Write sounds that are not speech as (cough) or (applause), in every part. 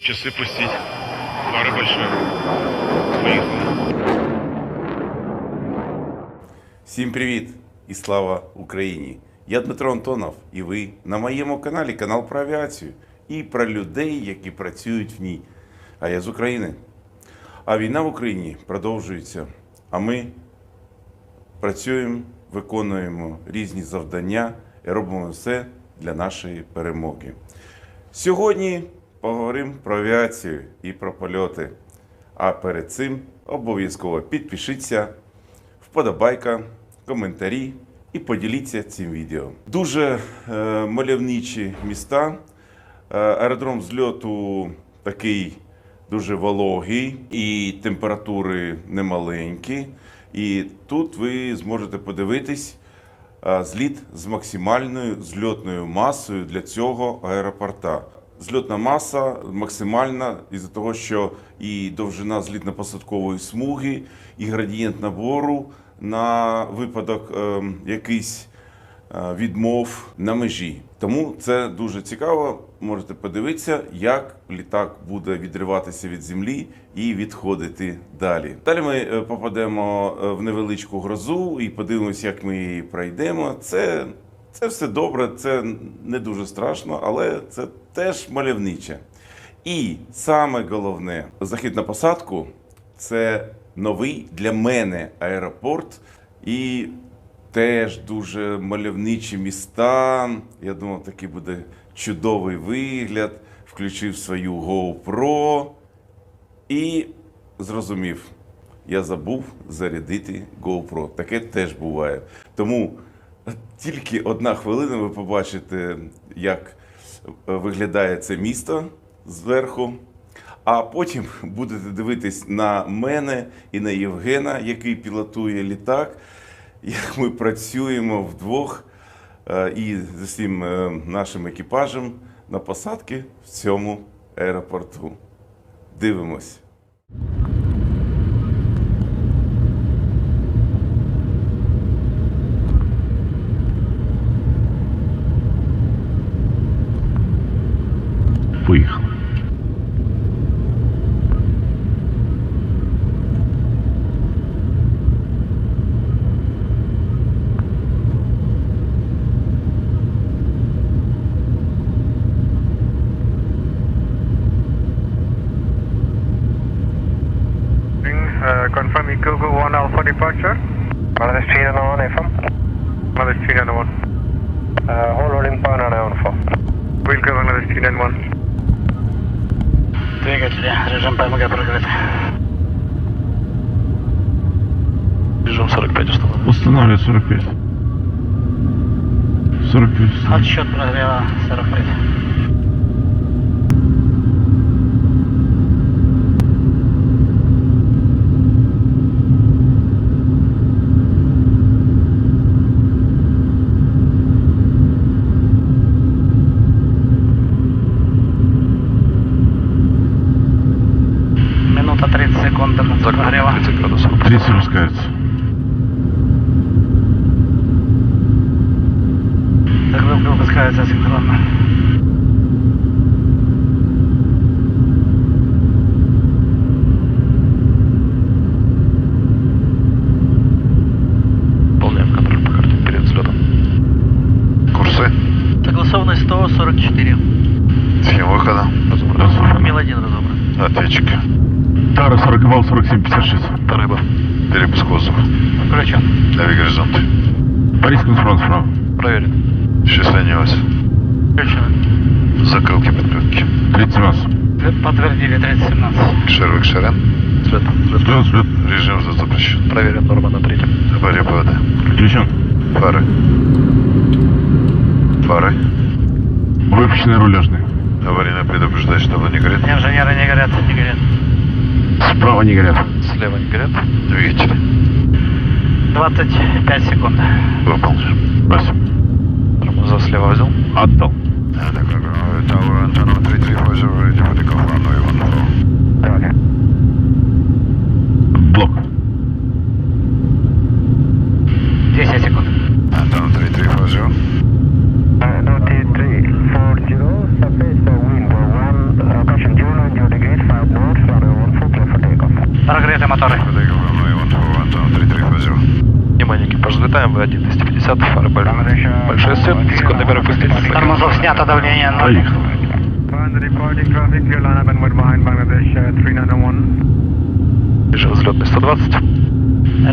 Часы пустить. Пара большая. Поехали. Всім привіт і слава Україні! Я Дмитро Антонов, і ви на моєму каналі канал про авіацію і про людей, які працюють в ній. А я з України. А війна в Україні продовжується. А ми працюємо, виконуємо різні завдання і робимо все для нашої перемоги. Сьогодні поговоримо про авіацію і про польоти. А перед цим обов'язково підпишіться, вподобайка, коментарі і поділіться цим відео. Дуже е, мальовничі міста. Е, аеродром зльоту такий дуже вологий і температури немаленькі. І тут ви зможете подивитись е, зліт з максимальною зльотною масою для цього аеропорта. Зльотна маса максимальна із-за того, що і довжина злітно-посадкової смуги, і градієнт набору на випадок ем, якийсь е, відмов на межі. Тому це дуже цікаво. Можете подивитися, як літак буде відриватися від землі і відходити далі. Далі ми е, попадемо е, в невеличку грозу і подивимося, як ми її пройдемо. Це, це все добре, це не дуже страшно, але це теж мальовниче. І саме головне, захід на посадку це новий для мене аеропорт і теж дуже мальовничі міста. Я думав, такий буде чудовий вигляд. Включив свою GoPro і зрозумів, я забув зарядити GoPro. Таке теж буває. Тому тільки одна хвилина ви побачите, як виглядає це місто зверху. А потім (laughs) будете дивитись на мене і на Євгена, який пілотує літак, як ми працюємо вдвох е, і з усім е, нашим екіпажем на посадки в цьому аеропорту. Дивимось. pojíchal. Uh, confirm Eco 1 Alpha departure. Mother Street and 1 FM. Mother Street and 1. Uh, hold holding point on 4. We'll go another Street and 1. Двигатели, режим ПМГ прокрыт. Режим 45 установлен. Устанавливаю 45. 45. Отсчет прогрева 45. Тара 40 вал 47 56. Тарыба. Перепуск воздуха. Включен. Дави горизонт. Парийский фронт справа. Проверен. Счастливилась. Включено. Закрылки подпитки. 30 Подтвердили 3017. Шервик Шерен. Взлет. Взлет. Взлет. Режим запрещен. Проверен норма на третьем. Авария ПВД. Включен. Фары. Фары. Выпущены рулежные. Аварийное предупреждает, что не горит. Инженеры не горят, не горят. Справа не горят. Слева не горят. Двигатели. 25 секунд. Выполнен. Спасибо. Тормоза слева взял? Отдал. Блок.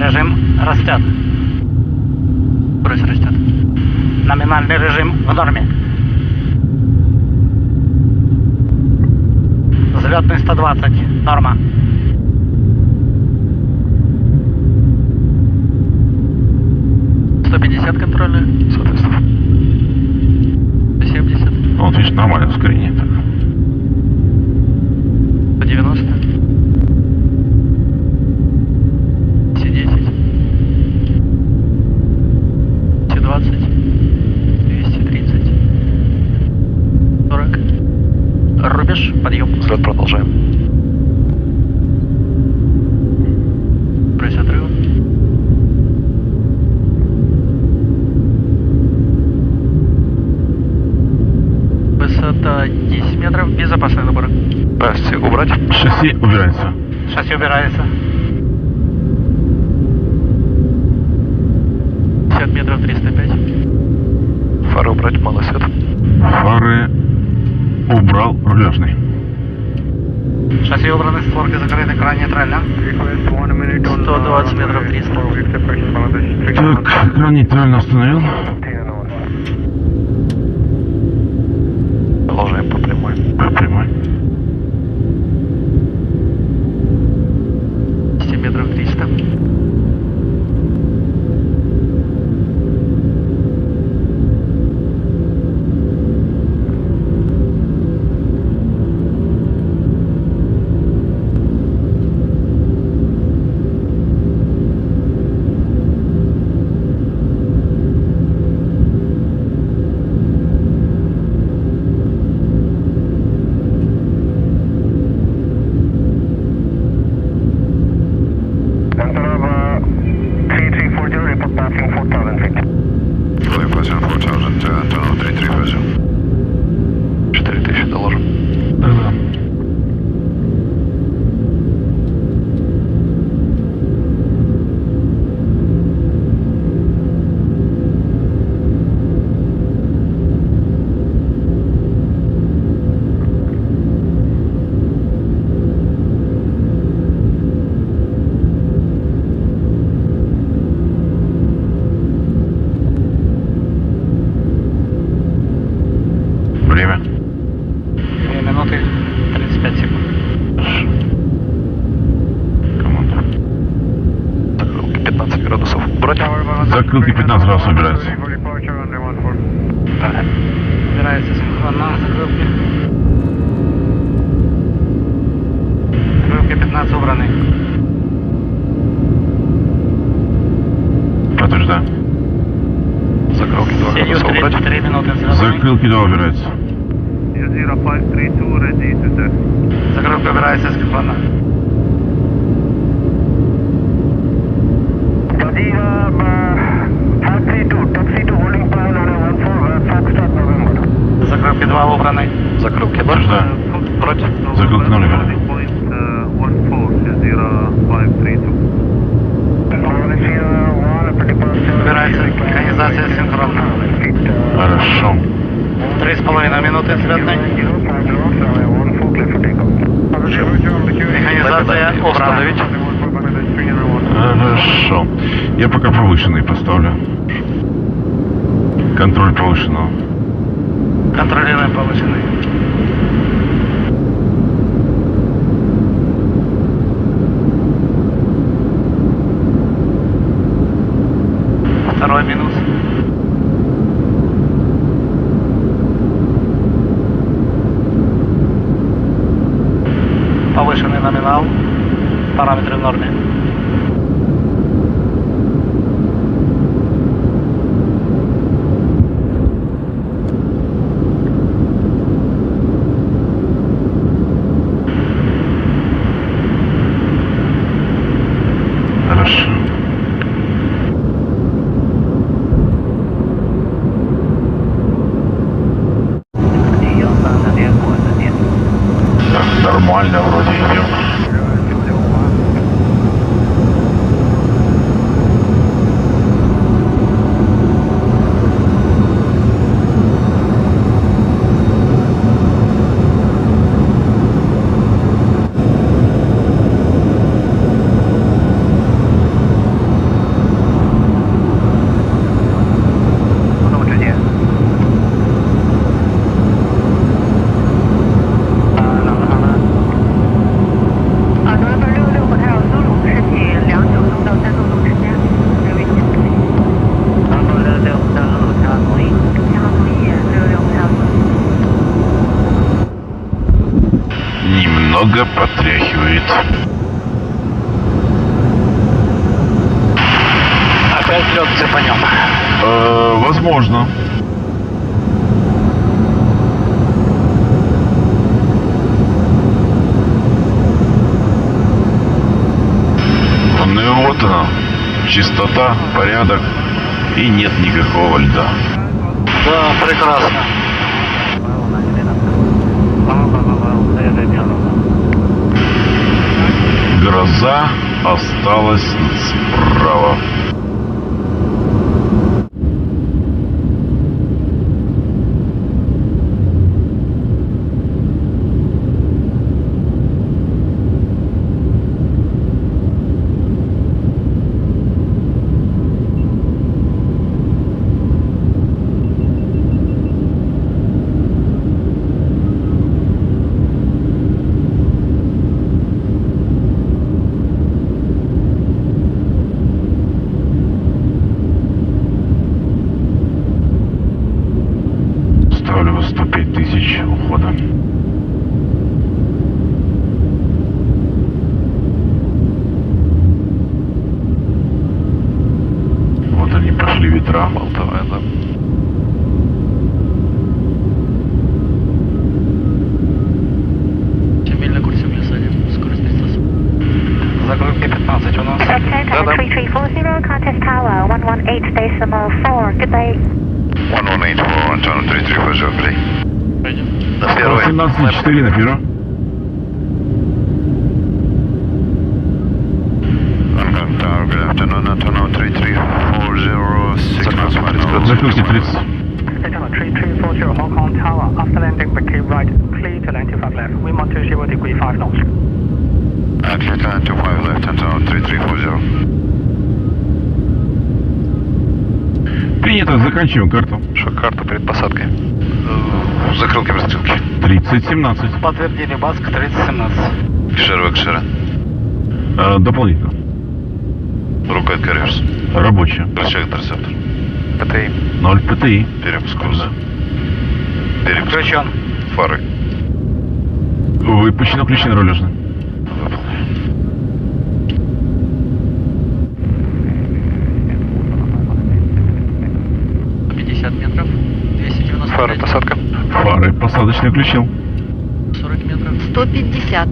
Режим растет. Брось растет. Номинальный режим в норме. Взлетный 120. Норма. Сто пятьдесят контрольная. Соответственно. 70. Вот видишь, нормально ускорение. 190. 210. Убирается. Шасси убирается. 50 метров, 305. Фары убрать, малый свет. Фары убрал рулежный. Шасси убраны, створки закрыты, кран нейтрально. Request one minute on 120 метров, 300. for separation Bangladesh 391. Так, кран нейтрально остановил. Продолжаем по прямой. По прямой. 10 метров, 300. Antonov uh, 3340, report passing 4000 feet. Fly passing 4000, Антонов 3350. 4000 доложим. Да-да. Время. 2 минуты, 35 секунд. Команда. Закрылки 15 градусов. Убрать. Закрылки 15 градусов убираются. For departure runway 14. Убирается синхронно закрылки. Закрылки 15 убраны. Подтверждаю. Закрылки 2 Сенью градуса 3, убрать. 3 минуты взлетной. Закрылки да убираются. 0532 ready to. Закрылка убирается синхронно. Хорошо. Я пока повышенный поставлю. Контроль повышенного. Контролируем повышенный. Второй минус. Повышенный номинал. Параметры в норме. Хорошо. Так, нормально вроде идем. Немного потряхивает. Опять лед цепанем. Э, возможно. Ну и вот она. Чистота, порядок. И нет никакого льда. Да, прекрасно. Гроза осталась справа. Загрузки 15 у нас. Octane 3340, contest tower 118 decimal 4. Good day. 1184, Anton 3340, please. Пойдем. На первый. 17.4 на первом. Anton Tower, good afternoon, Anton 3340, 6 miles final. Закрылки 30. Antenna 3340 Hong Kong Tower. After landing, keep right, clear to 95 left. Wind 120 degree 5 knots. Atlanta 25 left, Anton 3340. Принято, заканчиваем карту. Что, карта перед посадкой? Закрылки без стрелки. 30-17. Подтвердили Баск 3017. Шервек Шера. Э, дополнительно. Рука карьерс. Рабочая. Рычаг интерцептор. ПТИ. 0 ПТИ. Перепуск курса. Перепуск. Включен. Фары. Вы почти включены рулежно. Выполняю. По 50 метров. 295. Фары, посадка. Фары посадочный включил. 40 метров. 150.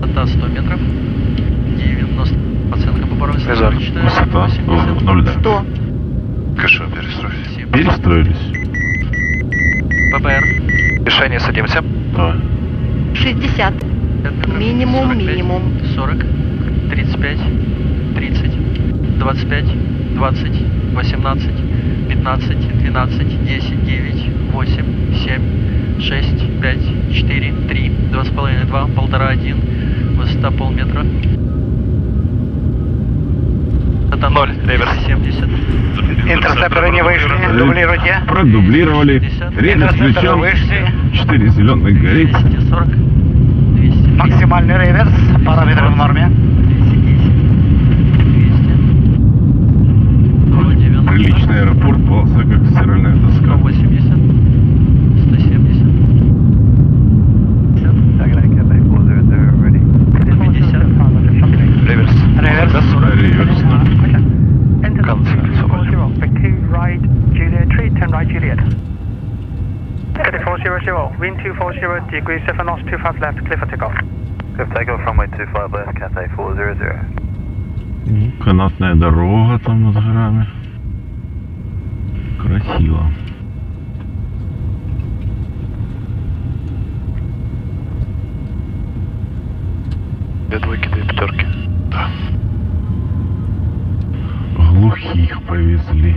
Высота 100 метров. 90. Оценка по пару Высота э, 0, да. 100. КШ перестроить. Перестроились. ППР. Решение садимся. Давай. 60. 50 метров. Минимум, 45, минимум. 40. 35. 30. 25. 20. 18. 15. 12. 10. 9. 8. 7. 6. 5. 4. 3. 2,5. 2. Полтора. 1. Высота полметра. Это 0. Реверс. 70. Интерцепторы не вышли. Дублируйте. Продублировали. 60. Реверс включен. 4 зеленых горит. 240. 200. Максимальный реверс, параметры в норме. 240, degree 7 knots, 25 left, clear for takeoff. Cliff takeoff runway 25 left, Cathay 400. Ну, Канатная дорога там над горами. Красиво. Две двойки, две пятерки. Да. Глухих повезли.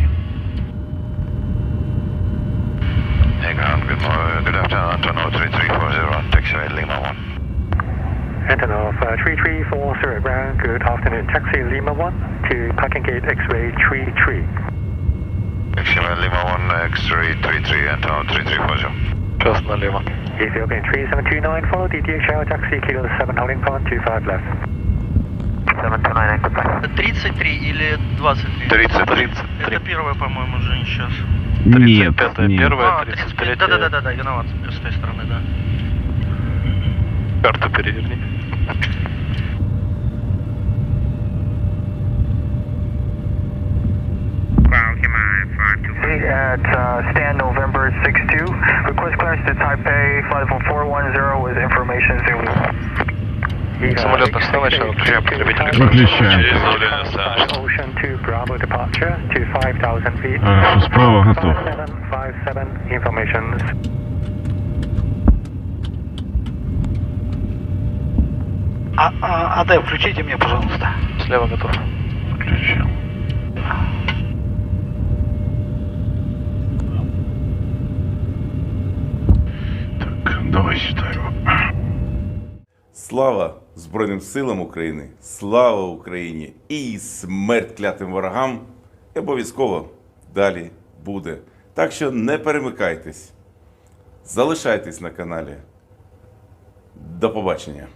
Hey ground, good morning. Good afternoon, Anton 3340, taxiway Lima 1. Antonov uh, 3340, ground, good afternoon. Taxi Lima 1 to parking gate X-ray 33. Taxiway Lima 1, X-ray 33, Anton 3340. Час налево. Ethiopian 3729, follow DDHL taxi kilo 7 holding point 25 left. 729, goodbye. 33 или 23? 30, 30. Это первая, по-моему, уже сейчас. Нет, 35-я нет. первая, А, 33-я. Да-да-да, виноват, с той стороны, да. Карту переверни. At uh, stand November 62, request clearance to Taipei 50410 with information Zulu. Самолет. Выключаем. Через заявление сообщения. Ocean 2 Bravo departure to 5000 feet. Хорошо, справа готов. 5757 information. А, а, АД, включите мне, пожалуйста. Слева готов. Включил. Так, давай сюда его. Слава Збройним силам України! Слава Україні! І смерть клятим ворогам! І обов'язково далі буде. Так що не перемикайтесь, залишайтесь на каналі. До побачення!